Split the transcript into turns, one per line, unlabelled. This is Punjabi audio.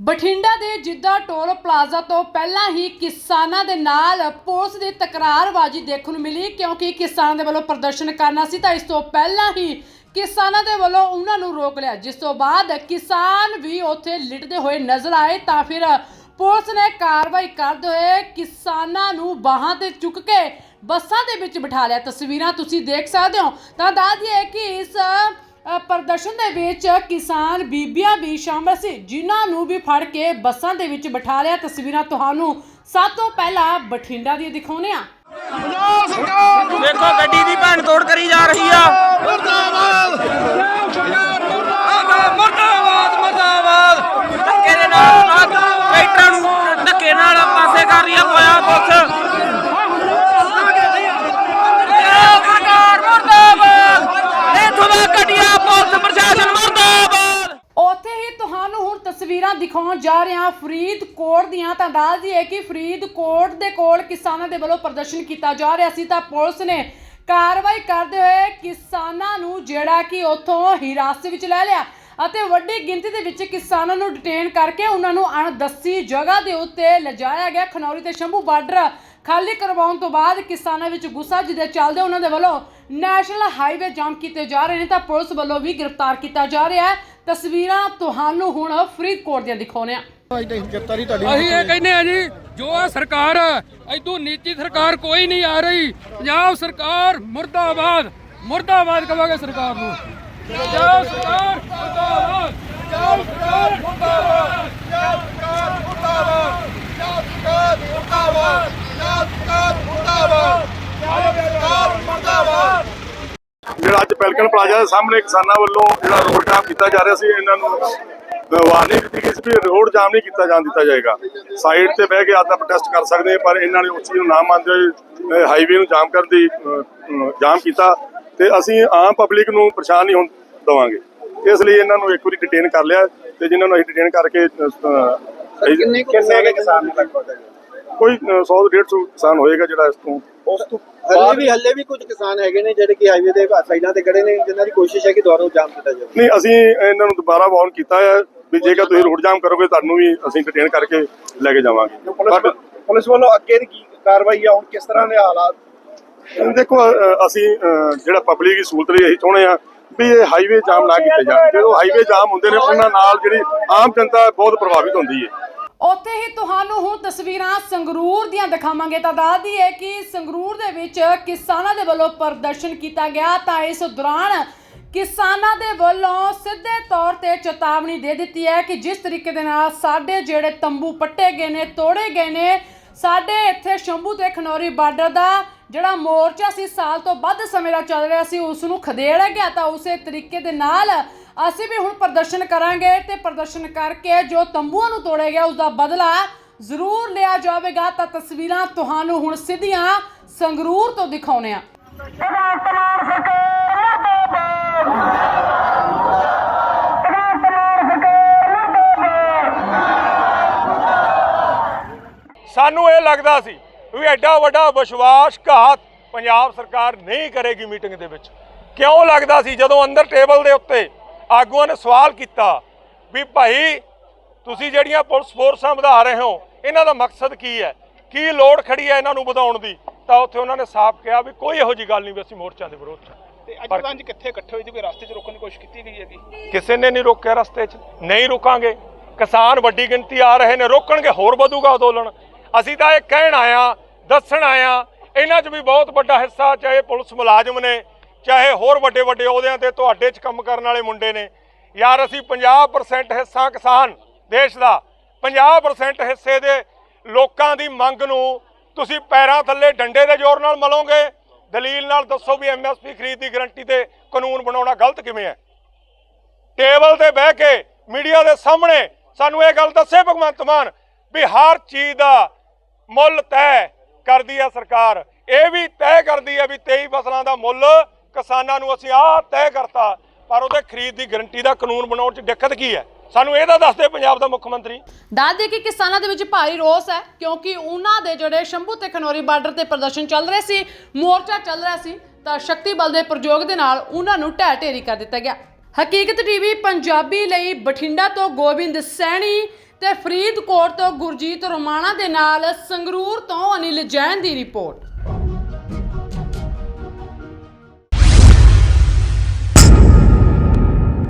ਬਠਿੰਡਾ ਦੇ ਜਿੱਦਾ ਟੋਲ ਪਲਾਜ਼ਾ ਤੋਂ ਪਹਿਲਾਂ ਹੀ ਕਿਸਾਨਾਂ ਦੇ ਨਾਲ ਪੁਲਿਸ ਦੀ ਤਕਰਾਰਬਾਜ਼ੀ ਦੇਖਣ ਨੂੰ ਮਿਲੀ, ਕਿਉਂਕਿ ਕਿਸਾਨਾਂ ਦੇ ਵੱਲੋਂ ਪ੍ਰਦਰਸ਼ਨ ਕਰਨਾ ਸੀ ਤਾਂ ਇਸ ਤੋਂ ਪਹਿਲਾਂ ਹੀ ਕਿਸਾਨਾਂ ਦੇ ਵੱਲੋਂ ਉਹਨਾਂ ਨੂੰ ਰੋਕ ਲਿਆ। ਜਿਸ ਤੋਂ ਬਾਅਦ ਕਿਸਾਨ ਵੀ ਉੱਥੇ ਲਿਟਦੇ ਹੋਏ ਨਜ਼ਰ ਆਏ ਤਾਂ ਫਿਰ ਪੁਲਿਸ ਨੇ ਕਾਰਵਾਈ ਕਰਦੇ ਹੋਏ ਕਿਸਾਨਾਂ ਨੂੰ ਬਾਹਾਂ ਤੇ ਚੁੱਕ ਕੇ ਬੱਸਾਂ ਦੇ ਵਿੱਚ ਬਿਠਾ ਲਿਆ। ਤਸਵੀਰਾਂ ਤੁਸੀਂ ਦੇਖ ਸਕਦੇ ਹੋ। ਤਾਂ ਦੱਸ ਦਈਏ ਕਿ ਇਸ ਪ੍ਰਦਰਸ਼ਨ ਦੇ ਵਿੱਚ ਕਿਸਾਨ ਬੀਬੀਆਂ ਵੀ ਸ਼ਾਮਲ ਸੀ ਜਿਨ੍ਹਾਂ ਨੂੰ ਵੀ ਫੜ ਕੇ ਬੱਸਾਂ ਦੇ ਵਿੱਚ ਬਿਠਾ ਲਿਆ। ਤਸਵੀਰਾਂ ਤੁਹਾਨੂੰ ਸਭ ਤੋਂ ਪਹਿਲਾਂ ਬਠਿੰਡਾ ਦੀ ਦਿਖਾਉਂਦੇ ਆ
ਦੇਖੋ ਗੱਡੀ ਦੀ ਭੈਣ ਤੋੜ ਕਰੀ ਜਾ ਰਹੀ ਆ।
ਮੁਰਦਾਬਾਦ
ਮਰਦਾਬਾਦ। ਮਰਦਾਬਾਦ ਧੱਕੇ ਦੇ ਨਾਲ ਆਹ ਟਰੈਕਟਰਾਂ ਨੂੰ ਧੱਕੇ ਨਾਲ ਪਾਸੇ ਕਰ ਰਹੀ ਆ ਪਾਇਆ ਸਰਕਾਰ ਮਰਦਾਬਾਦ ਇਥੋਂ ਦਾ ਘਟਿਆ ਪੁਲਿਸ ਪ੍ਰਸ਼ਾਸਨ ਮਰਦਾਬਾਦ
ਉੱਥੇ ਹੀ ਤੁਹਾਨੂੰ ਹੁਣ ਤਸਵੀਰਾਂ ਦਿਖਾਉਣ ਜਾ ਰਹੇ ਹਾਂ ਫਰੀਦਕੋਟ ਦੀਆਂ। ਤਾਂ ਦੱਸ ਦਈਏ ਕਿ ਫਰੀਦਕੋਟ ਦੇ ਕੋਲ ਕਿਸਾਨਾਂ ਦੇ ਵੱਲੋਂ ਪ੍ਰਦਰਸ਼ਨ ਕੀਤਾ ਜਾ ਰਿਹਾ ਸੀ। ਤਾਂ ਪੁਲਿਸ ਨੇ ਕਾਰਵਾਈ ਕਰਦੇ ਹੋਏ ਕਿਸਾਨਾਂ ਨੂੰ ਜਿਹੜਾ ਕਿ ਉੱਥੋਂ ਹਿਰਾਸਤ ਵਿੱਚ ਲੈ ਲਿਆ ਅਤੇ ਵੱਡੀ ਗਿਣਤੀ ਦੇ ਵਿੱਚ ਕਿਸਾਨਾਂ ਨੂੰ ਡਿਟੇਨ ਕਰਕੇ ਉਹਨਾਂ ਨੂੰ ਅਣਦੱਸੀ ਜਗ੍ਹਾ ਦੇ ਉੱਤੇ ਲਿਜਾਇਆ ਗਿਆ। ਖਨੌਰੀ ਤੇ ਸ਼ੰਭੂ ਬਾਰਡਰ ਖਾਲੀ ਕਰਵਾਉਣ ਤੋਂ ਬਾਅਦ ਕਿਸਾਨਾਂ ਵਿੱਚ ਗੁੱਸਾ ਜਿਹਦੇ ਚੱਲਦੇ ਉਹਨਾਂ ਦੇ ਵੱਲੋਂ ਨੈਸ਼ਨਲ ਹਾਈਵੇ ਜਾਮ ਕੀਤੇ ਜਾ ਰਹੇ ਨੇ ਤਾਂ ਪੁਲਿਸ ਵੱਲੋਂ ਵੀ ਗ੍ਰਿਫਤਾਰ ਕੀਤਾ ਜਾ ਰਿਹਾ ਹੈ। ਤਸਵੀਰਾਂ ਤੁਹਾਨੂੰ ਹੁਣ ਫਰੀਦਕੋਟ ਦੀਆਂ ਦਿਖਾਉਂਦੇ ਆ
ਅਸੀਂ ਇਹ ਕਹਿੰਦੇ ਆ ਜੀ ਜੋ ਆ ਸਰਕਾਰ ਇਦੋਂ ਨੀਤੀ ਸਰਕਾਰ ਕੋਈ ਨਹੀਂ ਆ ਰਹੀ। ਪੰਜਾਬ ਸਰਕਾਰ ਮੁਰਦਾਬਾਦ ਮੁਰਦਾਬਾਦ ਕਵਾਂਗੇ ਸਰਕਾਰ ਨੂੰ। ਪੰਜਾਬ ਸਰਕਾਰ ਮੁਰਦਾਬਾਦ ਪੰਜਾਬ ਸਰਕਾਰ ਮੁਰਦਾਬਾਦ
ਪੰਜਾਬ ਸਰਕਾਰ ਮੁਰਦਾਬਾਦ ਪੰਜਾਬ ਸਰਕਾਰ ਮੁਰਦਾਬਾਦ ਪੰਜਾਬ ਸਰਕਾਰ ਮੁਰਦਾਬਾਦ ਪੰਜਾਬ ਸਰਕਾਰ ਮੁਰਦਾਬਾਦ
ਪੈਲਕਨ ਪਲਾਜ਼ਾ ਦੇ ਸਾਹਮਣੇ ਕਿਸਾਨਾਂ ਵੱਲੋਂ ਜਿਹੜਾ ਰੋਡ ਜਾਮ ਕੀਤਾ ਜਾ ਰਿਹਾ ਸੀ ਇਹਨਾਂ ਨੂੰ ਵਾਰਨਿੰਗ ਦਿੱਤੀ ਗਈ ਸੀ ਵੀ ਰੋਡ ਜਾਮ ਨਹੀਂ ਕੀਤਾ ਜਾਣ ਦਿੱਤਾ ਜਾਏਗਾ। ਸਾਈਡ ਤੇ ਬਹਿ ਕੇ ਆਪਦਾ ਪ੍ਰੋਟੈਸਟ ਕਰ ਸਕਦੇ ਪਰ ਇਹਨਾਂ ਨੇ ਉਸ ਚੀਜ਼ ਨੂੰ ਨਾ ਮੰਨਦੇ ਹੋਏ ਹਾਈਵੇ ਨੂੰ ਜਾਮ ਕਰਨ ਦੀ ਜਾਮ ਕੀਤਾ ਤੇ ਅਸੀਂ ਆਮ ਪਬਲਿਕ ਨੂੰ ਪਰੇਸ਼ਾਨ ਨਹੀਂ ਹੋਣ ਦਵਾਂਗੇ। ਇਸ ਲਈ ਇਹਨਾਂ ਨੂੰ ਇੱਕ ਵਾਰੀ ਡਿਟੇਨ ਕਰ ਲਿਆ ਤੇ ਜਿਨ੍ਹਾਂ ਨੂੰ ਅਸੀਂ ਡਿਟੇਨ ਕਰਕੇ ਕਿੰਨੇ ਕਿੰਨੇ ਕਿਸਾਨ ਲਗਭਗ ਕੋਈ 100 150 ਕਿਸਾਨ ਹੋਏਗਾ ਜਿਹੜਾ ਇਸ ਤੋਂ
ਉਸ ਤੋਂ ਹੱਲੇ ਵੀ ਹੱਲੇ ਵੀ ਕੁਝ ਕਿਸਾਨ ਹੈਗੇ ਨੇ ਜਿਹੜੇ ਕਿ ਹਾਈਵੇ ਦੇ ਸਾਈਡਾਂ ਤੇ ਖੜੇ ਨੇ ਜਿਨ੍ਹਾਂ ਦੀ ਕੋਸ਼ਿਸ਼ ਹੈ ਕਿ ਦੁਬਾਰਾ ਜਾਮ ਕੀਤਾ ਜਾਵੇ।
ਨਹੀਂ ਅਸੀਂ ਇਹਨਾਂ ਨੂੰ ਦੁਬਾਰਾ ਵਾਰਨ ਕੀਤਾ ਹੈ ਵੀ ਜੇਕਰ ਤੁਸੀਂ ਰੋਡ ਜਾਮ ਕਰੋਗੇ ਤੁਹਾਨੂੰ ਵੀ ਅਸੀਂ ਡਿਟੇਨ ਕਰਕੇ ਲੈ ਕੇ ਜਾਵਾਂਗੇ।
ਪੁਲਿਸ ਵੱਲੋਂ ਅੱਗੇ ਦੀ ਕੀ ਕਾਰਵਾਈ ਆ ਹੁਣ ਕਿਸ ਤਰ੍ਹਾਂ ਦੇ ਹਾਲਾਤ?
ਦੇਖੋ ਅਸੀਂ ਜਿਹੜਾ ਪਬਲਿਕ ਦੀ ਸਹੂਲਤ ਲਈ ਅਸੀਂ ਚਾਹੁੰਦੇ ਆ ਵੀ ਇਹ ਹਾਈਵੇ ਜਾਮ ਨਾ ਕੀਤੇ ਜਾਣ। ਜਦੋਂ ਹਾਈਵੇ ਜਾਮ ਹੁੰਦੇ ਨੇ ਉਹਨਾਂ ਨਾਲ ਜਿਹੜੀ ਆਮ ਜਨਤਾ ਬਹੁਤ ਪ੍ਰਭਾਵਿਤ ਹੁੰਦੀ ਹੈ।
ਉੱਥੇ ਹੀ ਤੁਹਾਨੂੰ ਹੁਣ ਤਸਵੀਰਾਂ ਸੰਗਰੂਰ ਦੀਆਂ ਦਿਖਾਵਾਂਗੇ। ਤਾਂ ਦੱਸਦੀ ਹੈ ਕਿ ਸੰਗਰੂਰ ਦੇ ਵਿੱਚ ਕਿਸਾਨਾਂ ਦੇ ਵੱਲੋਂ ਪ੍ਰਦਰਸ਼ਨ ਕੀਤਾ ਗਿਆ। ਤਾਂ ਇਸ ਦੌਰਾਨ ਕਿਸਾਨਾਂ ਦੇ ਵੱਲੋਂ ਸਿੱਧੇ ਤੌਰ ਤੇ ਚੇਤਾਵਨੀ ਦੇ ਦਿੱਤੀ ਹੈ ਕਿ ਜਿਸ ਤਰੀਕੇ ਦੇ ਨਾਲ ਸਾਡੇ ਜਿਹੜੇ ਤੰਬੂ ਪੱਟੇ ਗਏ ਨੇ, ਤੋੜੇ ਗਏ ਨੇ, ਸਾਡੇ ਇੱਥੇ ਸ਼ੰਭੂ ਤੇ ਖਨੌਰੀ ਬਾਰਡਰ ਦਾ ਜਿਹੜਾ ਮੋਰਚਾ ਸੀ, ਸਾਲ ਤੋਂ ਵੱਧ ਸਮੇਂ ਦਾ ਚੱਲ ਰਿਹਾ ਸੀ, ਉਸ ਨੂੰ ਖਦੇੜਿਆ ਗਿਆ। ਤਾਂ ਉਸੇ ਤਰੀਕੇ ਦੇ ਨਾਲ ਅਸੀਂ ਵੀ ਹੁਣ ਪ੍ਰਦਰਸ਼ਨ ਕਰਾਂਗੇ ਤੇ ਪ੍ਰਦਰਸ਼ਨ ਕਰਕੇ ਜੋ ਤੰਬੂਆਂ ਨੂੰ ਤੋੜਿਆ ਗਿਆ ਉਸ ਦਾ ਬਦਲਾ ਜ਼ਰੂਰ ਲਿਆ ਜਾਵੇਗਾ। ਤਾਂ ਤਸਵੀਰਾਂ ਤੁਹਾਨੂੰ ਹੁਣ ਸਿੱਧੀਆਂ ਸੰਗਰੂਰ ਤੋਂ ਦਿਖਾਉਣੇ ਆ
ਸਾਨੂੰ ਇਹ ਲੱਗਦਾ ਸੀ ਵੀ ਐਡਾ ਵੱਡਾ ਵਿਸ਼ਵਾਸਘਾਤ ਪੰਜਾਬ ਸਰਕਾਰ ਨਹੀਂ ਕਰੇਗੀ ਮੀਟਿੰਗ ਦੇ ਵਿੱਚ। ਕਿਉਂ ਲੱਗਦਾ ਸੀ? ਜਦੋਂ ਅੰਦਰ ਟੇਬਲ ਦੇ ਉੱਤੇ ਆਗੂਆਂ ਨੇ ਸਵਾਲ ਕੀਤਾ ਵੀ ਭਾਈ ਤੁਸੀਂ ਜਿਹੜੀਆਂ ਪੁਲਿਸ ਫੋਰਸਾਂ ਵਧਾ ਰਹੇ ਹੋ ਇਹਨਾਂ ਦਾ ਮਕਸਦ ਕੀ ਹੈ? ਕੀ ਲੋੜ ਖੜੀ ਹੈ ਇਹਨਾਂ ਨੂੰ ਵਧਾਉਣ ਦੀ? ਤਾਂ ਉੱਥੇ ਉਹਨਾਂ ਨੇ ਸਾਫ਼ ਕਿਹਾ ਵੀ ਕੋਈ ਇਹੋ ਜੀ ਗੱਲ ਨਹੀਂ ਵੀ ਅਸੀਂ ਮੋਰਚਾ ਦੇ ਵਿਰੋਧ 'ਚ ਹਾਂ।
ਤੇ ਅੱਜ ਪੰਜ ਕਿੱਥੇ ਇਕੱਠੇ ਹੋਏ ਸੀ ਕੋਈ ਰਸਤੇ 'ਚ ਰੋਕਣ ਦੀ ਕੋਸ਼ਿਸ਼ ਕੀਤੀ ਗਈ ਹੈਗੀ?
ਕਿਸੇ ਨੇ ਨਹੀਂ ਰੋਕਿਆ ਰਸਤੇ 'ਚ। ਨਹੀਂ ਰੁਕਾਂਗੇ। ਕਿਸਾਨ ਵੱਡੀ ਗਿਣਤੀ ਆ ਰਹੇ ਨੇ ਰੋਕਣਗੇ ਹੋਰ ਵਧੂਗਾ ਅੰਦੋਲਨ। ਅਸੀਂ ਤਾਂ ਇਹ ਕਹਿਣ ਆਇਆ ਦੱਸਣ ਆਇਆ ਇਹਨਾਂ 'ਚ ਵੀ ਬਹੁਤ ਵੱਡਾ ਹਿੱਸਾ ਚਾਹੇ ਪੁਲਿਸ ਮੁਲਾਜ਼ਮ ਨੇ ਚਾਹੇ ਹੋਰ ਵੱਡੇ ਵੱਡੇ ਅਹੁਦਿਆਂ ਤੇ ਤੁਹਾਡੇ 'ਚ ਕੰਮ ਕਰਨ ਵਾਲੇ ਮੁੰਡੇ ਨੇ। ਯਾਰ, ਅਸੀਂ 50% ਹਿੱਸਾ ਕਿਸਾਨ ਦੇਸ਼ ਦਾ। 50% ਹਿੱਸੇ ਦੇ ਲੋਕਾਂ ਦੀ ਮੰਗ ਨੂੰ ਤੁਸੀਂ ਪੈਰਾਂ ਥੱਲੇ ਡੰਡੇ ਦੇ ਜ਼ੋਰ ਨਾਲ ਮਲੋਗੇ। ਦਲੀਲ ਨਾਲ ਦੱਸੋ ਵੀ ਐਮਐਸਪੀ ਖਰੀਦ ਦੀ ਗਰੰਟੀ ਤੇ ਕਾਨੂੰਨ ਬਣਾਉਣਾ ਗਲਤ ਕਿਵੇਂ ਹੈ। ਟੇਬਲ ਤੇ ਬਹਿ ਕੇ ਮੀਡੀਆ ਦੇ ਸਾਹਮਣੇ ਸਾਨੂੰ ਇਹ ਗੱਲ ਦੱਸੇ ਭਗਵੰਤ ਮਾਨ ਵੀ ਹਰ ਚੀਜ਼ ਦਾ ਮੁੱਲ ਤੈਅ ਕਰਦੀ ਹੈ ਸਰਕਾਰ। ਇਹ ਵੀ ਤੈਅ ਕਰਦੀ ਹੈ ਵੀ 23 ਫਸਲਾਂ ਦਾ ਮੁੱਲ ਕਿਸਾਨਾਂ ਨੂੰ ਅਸੀਂ ਆਹ ਤੈਅ ਕਰਤਾ, ਪਰ ਉਹਦੇ ਖਰੀਦ ਦੀ ਗਰੰਟੀ ਦਾ ਕਾਨੂੰਨ ਬਣਾਉਣ 'ਚ ਦਿੱਕਤ ਕੀ ਹੈ? ਸਾਨੂੰ ਇਹਦਾ ਦੱਸਦੇ ਪੰਜਾਬ ਦਾ ਮੁੱਖ ਮੰਤਰੀ।
ਦੱਸ ਦੇ ਕਿ ਕਿਸਾਨਾਂ ਦੇ ਵਿੱਚ ਭਾਰੀ ਰੋਸ ਹੈ, ਕਿਉਂਕਿ ਉਹਨਾਂ ਦੇ ਜਿਹੜੇ ਸ਼ੰਭੂ ਤੇ ਖਨੌਰੀ ਬਾਰਡਰ ਤੇ ਪ੍ਰਦਰਸ਼ਨ ਚੱਲ ਰਹੇ ਸੀ, ਮੋਰਚਾ ਚੱਲ ਰਿਹਾ ਸੀ, ਤਾਂ ਸ਼ਕਤੀ ਬਲ ਦੇ ਪ੍ਰਯੋਗ ਦੇ ਨਾਲ ਉਹਨਾਂ ਨੂੰ ਢਹਿ ਢੇਰੀ ਕਰ ਦਿੱਤਾ ਗਿਆ। ਹਕੀਕਤ ਟੀਵੀ ਪੰਜਾਬੀ ਲਈ ਬਠਿੰਡਾ ਤੋਂ ਗੋਬਿੰਦ ਸੈਣੀ ਤੇ ਫਰੀਦਕੋਟ ਤੋਂ ਗੁਰਜੀਤ ਰੋਮਾਣਾ ਦੇ ਨਾਲ ਸੰਗਰੂਰ ਤੋਂ ਅਨਿਲ ਜੈਨ ਦੀ ਰਿਪੋਰਟ।